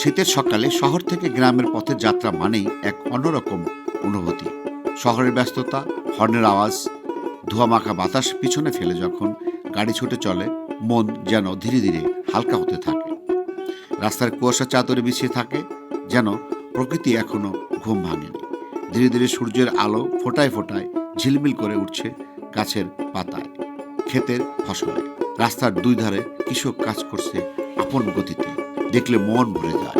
শীতের সকালে শহর থেকে গ্রামের পথের যাত্রা মানেই এক অন্যরকম অনুভূতি। শহরের ব্যস্ততা, হর্নের আওয়াজ, ধোঁয়ামাখা বাতাস পিছনে ফেলে যখন গাড়ি ছুটে চলে, মন যেন ধীরে ধীরে হালকা হতে থাকে। রাস্তার কুয়াশা চাদরে বিছিয়ে থাকে, যেন প্রকৃতি এখনও ঘুম ভাঙেনি। ধীরে ধীরে সূর্যের আলো ফোটায় ফোটায় ঝিলমিল করে উঠছে গাছের পাতায়, ক্ষেতের ফসলে। রাস্তার দুই ধারে কৃষক কাজ করছে আপন গতিতে। দেখলে মন ভরে যায়।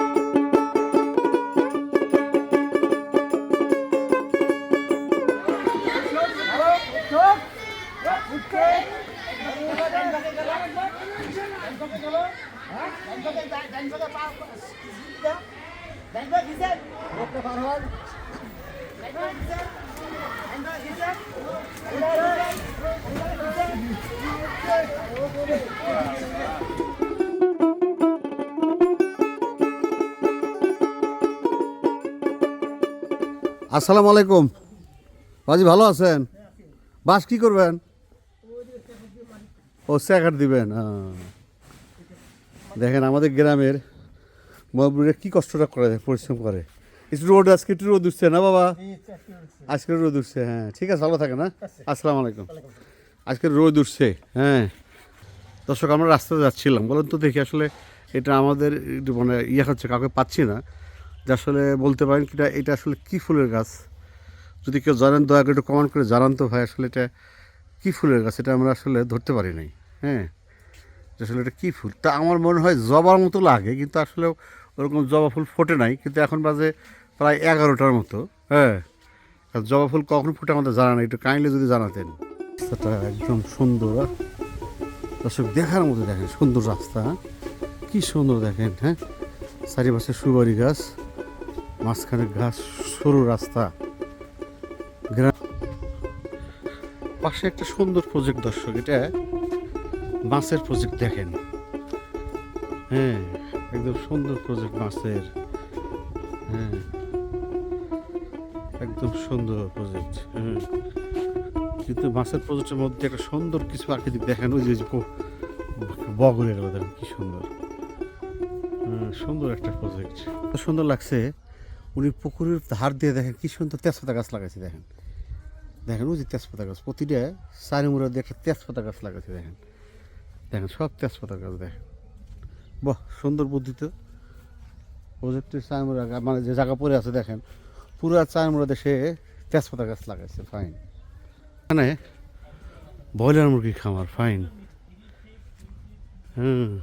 আসসালামু আলাইকুম। বাজি ভালো আছেন? বাস কি করবেন? ও, স্যাকার দিবেন হ্যাঁ। দেখেন আমাদের গ্রামের মহাবুরে কি কষ্টটা করে, পরিশ্রম করে। একটু রোদ, আজকে একটু রোদ উঠছে না বাবা? আজকে রোদ উঠছে হ্যাঁ। ঠিক আছে, ভালো থাকে না আসসালামু আলাইকুম। আজকে রোদ উঠছে হ্যাঁ। দর্শক, আমরা রাস্তাতে যাচ্ছিলাম। বলেন তো দেখি আসলে এটা আমাদের মানে ইয়ে হচ্ছে, কাউকে পাচ্ছি না। যে আসলে বলতে পারেন কি এটা আসলে কী ফুলের গাছ? যদি কেউ জানেন, দয়া করে একটু কমেন্ট করে জানান তো ভাই, আসলে এটা কী ফুলের গাছ? এটা আমরা আসলে ধরতে পারি নাই হ্যাঁ? আসলে এটা কী ফুল? তা আমার মনে হয় জবার মতো লাগে, কিন্তু আসলে ওরকম জবা ফুল ফোটে নাই, কিন্তু এখন বাজে প্রায় এগারোটার মতো হ্যাঁ? জবা ফুল কখন ফুটে আমাদের জানা নেই, একটু কাইন্ডলি যদি জানাতেন। রাস্তাটা একদম সুন্দর। দর্শক দেখার মতো দেখেন, সুন্দর রাস্তা? কি সুন্দর দেখেন হ্যাঁ? চারিপাশে সুপারি গাছ মাঝখানে ঘাস সরু রাস্তা। পাশে একটা সুন্দর প্রজেক্ট দর্শক এটা মাছের প্রজেক্ট দেখেন। হ্যাঁ একদম সুন্দর প্রজেক্ট মাছের হ্যাঁ একদম সুন্দর প্রজেক্ট হ্যাঁ। কিন্তু মাছের প্রজেক্টের মধ্যে একটা সুন্দর কিছু আকৃতিক দেখেন ওই যে বগলের দেখেন কি সুন্দর। হুম, সুন্দর একটা প্রজেক্ট সুন্দর লাগছে। উনি পুকুরের ধার দিয়ে দেখেন কি সুন্দর তেজপাতা গাছ লাগাইছে দেখেন। দেখেন ওই যে তেজপাতা গাছ, প্রতিটা চারি মুড়া দিয়ে একটা তেজপাতা গাছ লাগাইছে দেখেন। দেখেন সব তেজপাতা গাছ দেখেন। বাহ, সুন্দর বুদ্ধি তো প্রজেক্টের চার মুড়া গা- মানে যে জায়গা পড়ে আছে দেখেন, পুরো চার মুড়া দেশে তেজপাতা গাছ লাগাইছে ফাইন এখানে ব্রয়লার মুরগি খামার ফাইন হুম।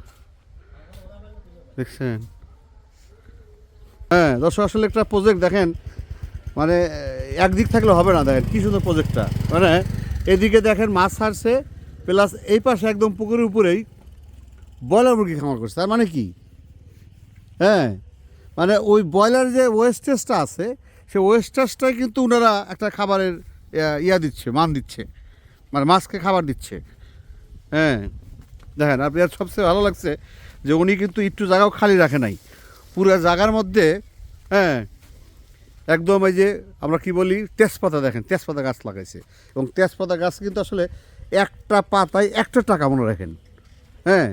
দেখছেন? হ্যাঁ দর্শক, আসলে একটা প্রজেক্ট দেখেন মানে একদিক থাকলে হবে না, দেখেন, কি সুন্দর প্রজেক্টটা মানে এদিকে দেখেন মাছ ছাড়ছে প্লাস এই পাশে একদম পুকুরের উপরেই ব্রয়লার মুরগি খামার করছে, তার মানে কি? হ্যাঁ মানে ওই ব্রয়লার যে ওয়েস্টেজটা আছে সে ওয়েস্টেজটাই কিন্তু ওনারা একটা খাবারের, ইয়া- দিচ্ছে, মান দিচ্ছে মানে মাছকে খাবার দিচ্ছে। হ্যাঁ দেখেন আপনার সবচেয়ে ভালো লাগছে যে উনি কিন্তু একটু জায়গাও খালি রাখে নাই। পুরো জায়গার মধ্যে হ্যাঁ একদম এই যে আমরা কি বলি, তেজপাতা দেখেন, তেজপাতা গাছ লাগাইছে। এবং তেজপাতা গাছ কিন্তু আসলে একটা পাতায় একটা টাকা মনে রাখেন। হ্যাঁ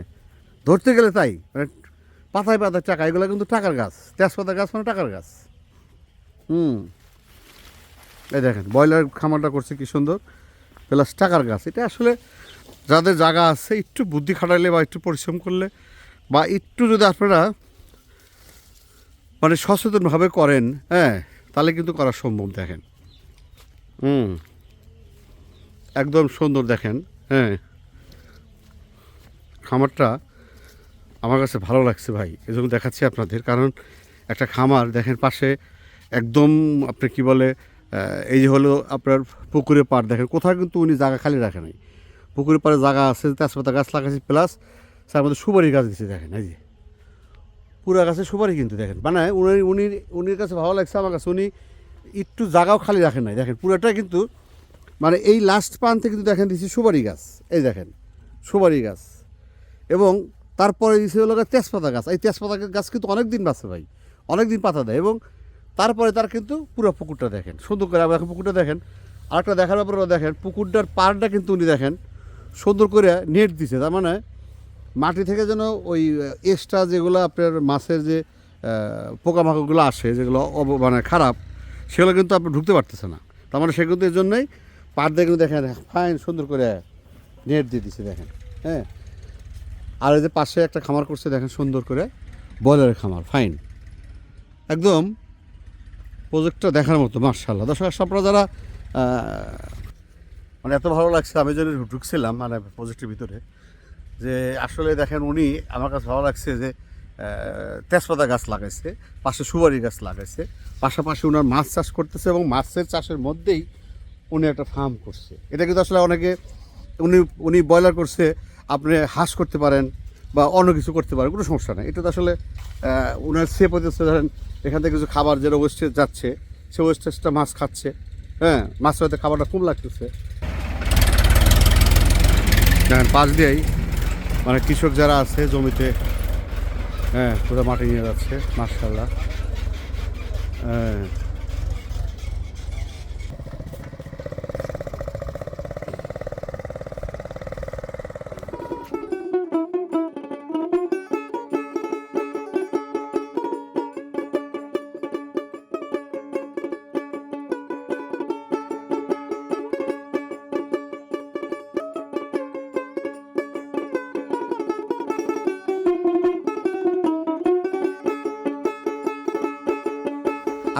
ধরতে গেলে তাই মানে পাতায় পাতায় টাকা, এগুলো কিন্তু টাকার গাছ, তেজপাতা গাছ মানে টাকার গাছ। হুম, এই দেখেন, ব্রয়লার খামারটা করছে কি সুন্দর, প্লাস টাকার গাছ। এটা আসলে যাদের জায়গা আছে, একটু বুদ্ধি খাটাইলে বা একটু পরিশ্রম করলে, বা একটু যদি আপনারা মানে সচেতনভাবে করেন হ্যাঁ তাহলে কিন্তু করা সম্ভব, দেখেন। হুম। একদম সুন্দর দেখেন হ্যাঁ। খামারটা আমার কাছে ভালো লাগছে ভাই এজন্য দেখাচ্ছি আপনাদের, কারণ একটা খামার, দেখেন পাশে একদম আপনি কি বলে এই যে হলো আপনার পুকুরে পাড়, দেখেন কোথাও কিন্তু উনি জায়গা খালি রাখে নাই। পুকুরের পাড়ে জায়গা আছে, তেজপাতা গাছ লাগাইছে, প্লাস তার মধ্যে সুপারি গাছ দিচ্ছে দেখেন, এই যে। পুরো গাছে সুপারি কিন্তু দেখেন। মানে উনি উনি উনির কাছে ভালো লাগছে, আমার কাছে উনি একটু জায়গাও খালি রাখেন নাই। দেখেন, পুরোটা কিন্তু মানে এই লাস্ট প্রান্তে কিন্তু দেখেন দিচ্ছি সুপারি গাছ। এই দেখেন, সুপারি গাছ। এবং তারপরে দিচ্ছে হলো তেজপাতা গাছ। এই তেজপাতা গাছ কিন্তু অনেক দিন বাঁচে ভাই। অনেক দিন পাতা দেয় এবং তারপরে তার কিন্তু পুরো পুকুরটা দেখেন। সুন্দর করে আবার পুকুরটা দেখেন। আরেকটা দেখার ব্যাপারে দেখেন, পুকুরটার পাড়টা কিন্তু উনি দেখেন, সুন্দর করে নেট দিছে। তার মানে মাটি থেকে যেন ওই এক্সট্রা যেগুলো আপনার মাছের যে পোকামাকড়গুলো আসে, যেগুলো অব- মানে খারাপ, সেগুলো কিন্তু আপনি ঢুকতে পারতেছে না। তার মানে সে কিন্তু এর জন্যই পাট দিয়ে কিন্তু দেখেন ফাইন সুন্দর করে নেট দিয়ে দিচ্ছে দেখেন হ্যাঁ? আর এই যে পাশে একটা খামার করছে, দেখেন, সুন্দর করে বয়লারের খামার ফাইন একদম প্রজেক্টটা দেখার মতো মার্শাল্লাহ দর্শক আপনারা যারা মানে এত ভালো লাগছে, আমি যদি ঢুকছিলাম মানে প্রজেক্টের ভিতরে যে আসলে দেখেন উনি আমার কাছে ভালো লাগছে যে তেজপাতা গাছ লাগাইছে, পাশে সুপারি গাছ লাগাইছে, পাশাপাশি ওনার মাছ চাষ করতেছে এবং মাছের চাষের মধ্যেই উনি একটা ফার্ম করছে। এটা কিন্তু আসলে অনেকে, উনি উনি ব্রয়লার করছে, আপনি হাঁস করতে পারেন বা অন্য কিছু করতে পারেন, কোনো সমস্যা নেই। এটা তো আসলে ওনার সেপ হচ্ছে ধরেন, এখান থেকে কিছু খাবার যেটা ওয়েস্টেজ যাচ্ছে, সে ওয়েস্টেজটা মাছ খাচ্ছে হ্যাঁ মাছের হয়তো খাবারটা কম লাগতেছে। পাশ দিয়েই মানে কৃষক যারা আছে জমিতে হ্যাঁ পুরো মাটি নিয়ে যাচ্ছে মার্শাল্লাহ হ্যাঁ।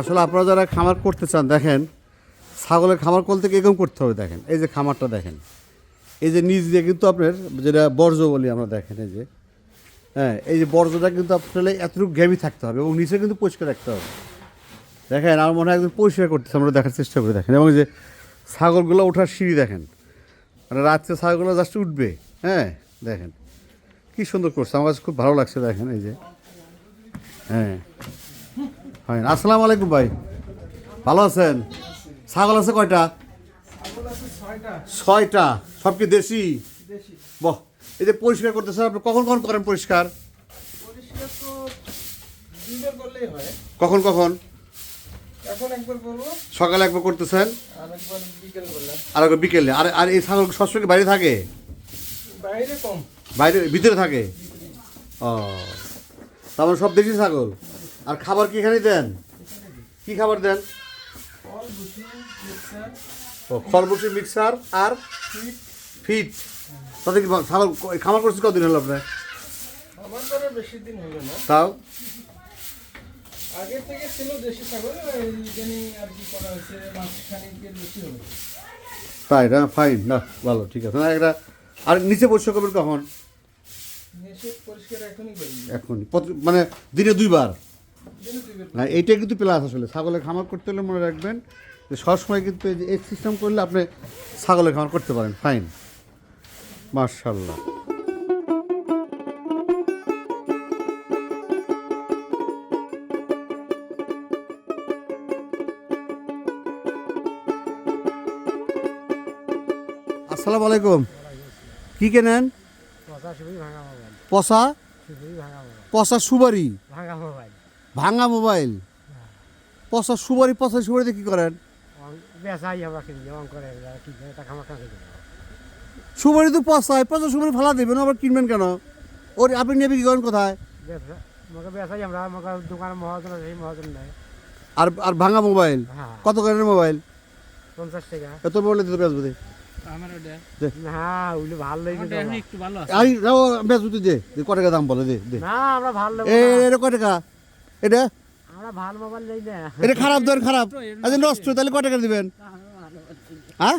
আসলে আপনারা যারা খামার করতে চান, দেখেন, ছাগলের খামার করতে এরকম করতে হবে, দেখেন। এই যে খামারটা দেখেন। এই যে নিচ দিয়ে কিন্তু আপনার যেটা বর্জ্য বলি আমরা, দেখেন, এই যে। হ্যাঁ এই যে বর্জ্যটা কিন্তু আসলে এতটুকু গ্যাবি থাকতে হবে এবং নিচে কিন্তু পরিষ্কার রাখতে হবে। দেখেন, আমার মনে হয় একদম পরিষ্কার করতেছে, আমরা দেখার চেষ্টা করে, দেখেন। এবং যে ছাগলগুলো ওঠার সিঁড়ি, দেখেন। মানে রাত্রে ছাগলগুলো জাস্ট উঠবে হ্যাঁ দেখেন। কি সুন্দর করছে, আমার কাছে খুব ভালো লাগছে, দেখেন, এই যে। হ্যাঁ। হয় আসসালামু আলাইকুম ভাই। ভালো আছেন? ছাগল আছে কয়টা? ছয়টা। সব কি দেশি? বাহ এই যে পরিষ্কার করতেছেন আপনি কখন কখন করেন পরিষ্কার? কখন কখন? সকালে একবার করতেছেন? আর একবার বিকেল আর আর এই ছাগল সবসময় কি বাইরে থাকে? বাইরে ভিতরে থাকে? ও তারপর সব দেশি ছাগল? আর খাবার কি এখানে দেন? কি খাবার দেন? ও খরবুসি মিক্সার আর ফিট। তাতে কি খামার করছে কদিন হলো আপনার? বেশি দিন হলো না। তাও? আগে থেকে ছিল দেশি ছাগল আর কি করা হয়েছে বেশি হলো। তাই না? ফাইন না ভালো ঠিক আছে। না একটা আর নিচে পরিষ্কার করবেন কখন? এখনই এখন মানে দিনে দুইবার? না এইটাই কিন্তু প্লাস আসলে। ছাগলের খামার করতে হলে মনে রাখবেন যে সবসময় কিন্তু এই যে এই সিস্টেম করলে আপনি ছাগলের খামার করতে পারেন। ফাইন মার্শাল্লাহ আসসালামু আলাইকুম। কি কেনেন? পচা সুবারি ভাঙা মোবাইল। ভাঙা মোবাইল। পচা সুবারি পচা সুবারিতে কি করেন? সুবারি তো পচায় পচা সুবারি ফালা দেবেন আবার কিনবেন কেন? ওর আপনি নেবে কি করেন কোথায়? বেসাই আমরা আমাকে দোকানে মহাজন সেই মহাজন নেয় আর আর ভাঙা মোবাইল? হ্যাঁ। কত করেন মোবাইল? পঞ্চাশ টাকা। এত বললে দিতে বেচবো দে। আমার ওটা দে। না ভালো লেগে একটু ভালো আছে। আই যাও বেচবো তুই দে। দে, টাকা দাম বলে দে দে। না আমরা ভালো এ এটা ক টাকা? এটা? আমরা ভালো মোবাইল এটা খারাপ ধর খারাপ। আচ্ছা নষ্ট তাহলে ক টাকা দিবেন? হ্যাঁ?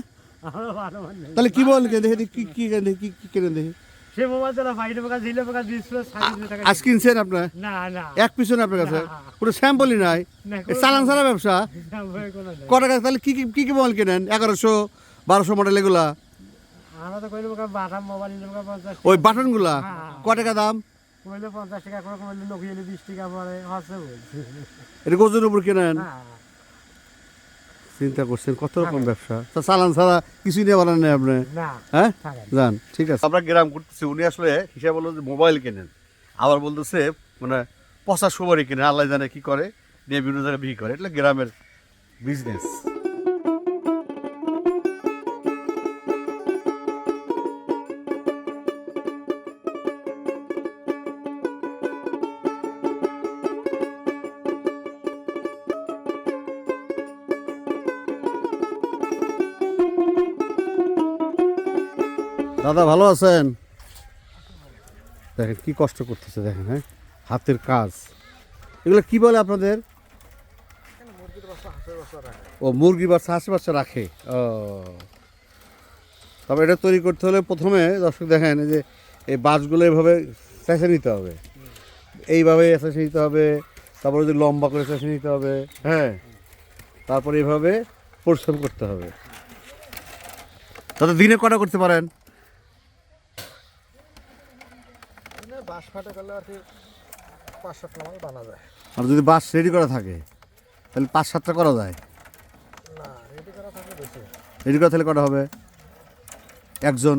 তাহলে কি বল কে দেখে কি কি কেন দেখি কি কি কেন দেখি? সে মোবাইল তো ফাইটে পোকা দিলে পোকা দিয়েছিল সাড়ে টাকা আজ কিনছেন আপনার? না না। এক পিছনে আপনার কাছে? কোনো স্যাম্পলই নাই? চালান ছাড়া ব্যবসা? ক টাকা তাহলে কি কি কি কি মোবাইল কেনেন? এগারোশো বারোশো মডেল এগুলা? আমরা তো কইলে পোকা মোবাইল ওই বাটনগুলা? হ্যাঁ। ক টাকা দাম? কইলে পঞ্চাশ টাকা করে কইলে নকিয়ে বিশ টাকা পরে হচ্ছে বলছি এটা গোজের উপর কেনেন? চিন্তা করছেন কত রকম ব্যবসা? তা চালান ছাড়া কিছুই নিয়ে বানান নেই আপনি? হ্যাঁ? যান ঠিক আছে। আমরা গ্রাম করতেছি উনি আসলে হিসাব বলল যে মোবাইল কেনেন। আবার বলতেছে মানে পচা সুবারি কেনে আল্লাহ জানে কি করে নিয়ে বিভিন্ন জায়গায় বিক্রি করে। এটা গ্রামের বিজনেস দাদা ভালো আছেন? দেখেন কি কষ্ট করতেছে, দেখেন হ্যাঁ? হাতের কাজ। এগুলো কি বলে আপনাদের? ও মুরগি বাচ্চা হাঁসের বাচ্চা রাখে। ও। তবে এটা তৈরি করতে হলে প্রথমে, দর্শক দেখেন যে এই বাঁশগুলো এইভাবে চেঁচে নিতে হবে। এইভাবে চেঁচে নিতে হবে, তারপরে যদি লম্বা করে চেঁচে নিতে হবে হ্যাঁ? তারপরে এইভাবে পরিশ্রম করতে হবে। তাতে দিনে কটা করতে পারেন মানে বাঁশ ফাটে গেলে আর কি পাঁচ সাত নামাল বানা যায়। আর যদি বাস রেডি করা থাকে তাহলে পাঁচ সাতটা করা যায়? না রেডি করা থাকলে বেশি। রেডি করা তাহলে কটা হবে? একজন?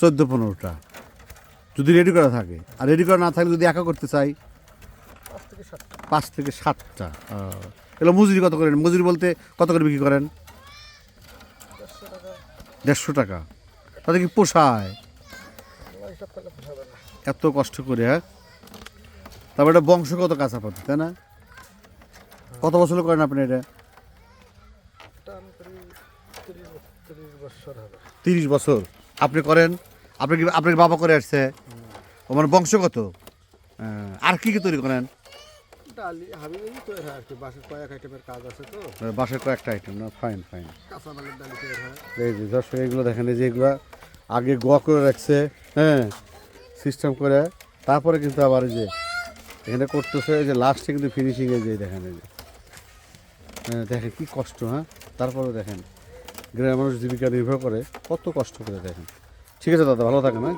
চোদ্দ পনেরোটা যদি রেডি করা থাকে আর রেডি করা না থাকলে যদি একা করতে চাই? পাঁচ থেকে সাতটা। থেকে সাতটা। এগুলো মজুরি কত করেন? মজুরি বলতে কত করে বিক্রি করেন? দেড়শো টাকা। দেড়শো টাকা। তাতে কি পোষায় আল্লাহ হিসাব করলে পোষাবে না এত কষ্ট করে হ্যাঁ? তারপর এটা বংশগত কাঁচা পাতি তাই না? কত বছর করেন আপনি এটা? তিরিশ বছর। আপনি করেন? আপনি কি আপনার বাবা করে আসছে? ও মানে বংশগত? আর কি কি তৈরি করেন? বাসের কয়েকটা আইটেম না? ফাইন ফাইন এই যে দর্শক এগুলো দেখেন এই যে এগুলো আগে গোয়া করে রাখছে হ্যাঁ সিস্টেম করে। তারপরে কিন্তু আবার যে এখানে করতেছে যে লাস্টে কিন্তু ফিনিশিংয়ে যে দেখেন যে। হ্যাঁ দেখেন কী কষ্ট হ্যাঁ? তারপরে দেখেন, গ্রামের মানুষ জীবিকা নির্ভর করে, কত কষ্ট করে দেখেন। ঠিক আছে দাদা, ভালো থাকেন হ্যাঁ?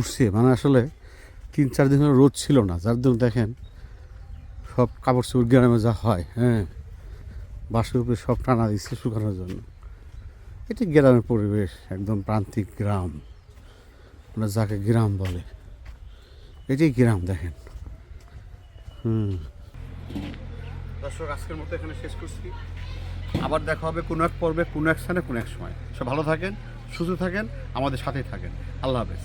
উঠছে মানে আসলে তিন, চার দিন রোদ ছিল না, যার জন্য দেখেন সব কাপড় চোপড় গ্রামে যা হয় হ্যাঁ বাসের উপরে সব টানা দিচ্ছে শুকানোর জন্য। এটি গ্রামের পরিবেশ, একদম প্রান্তিক গ্রাম। আমরা যাকে গ্রাম বলে, এটাই গ্রাম দেখেন। হুম। দর্শক, আজকের মতো এখানে শেষ করছি। আবার দেখা হবে কোনো এক পর্বে, কোনো এক স্থানে, কোনো এক সময়। সব ভালো থাকেন, সুস্থ থাকেন, আমাদের সাথেই থাকেন। আল্লাহ হাফেজ।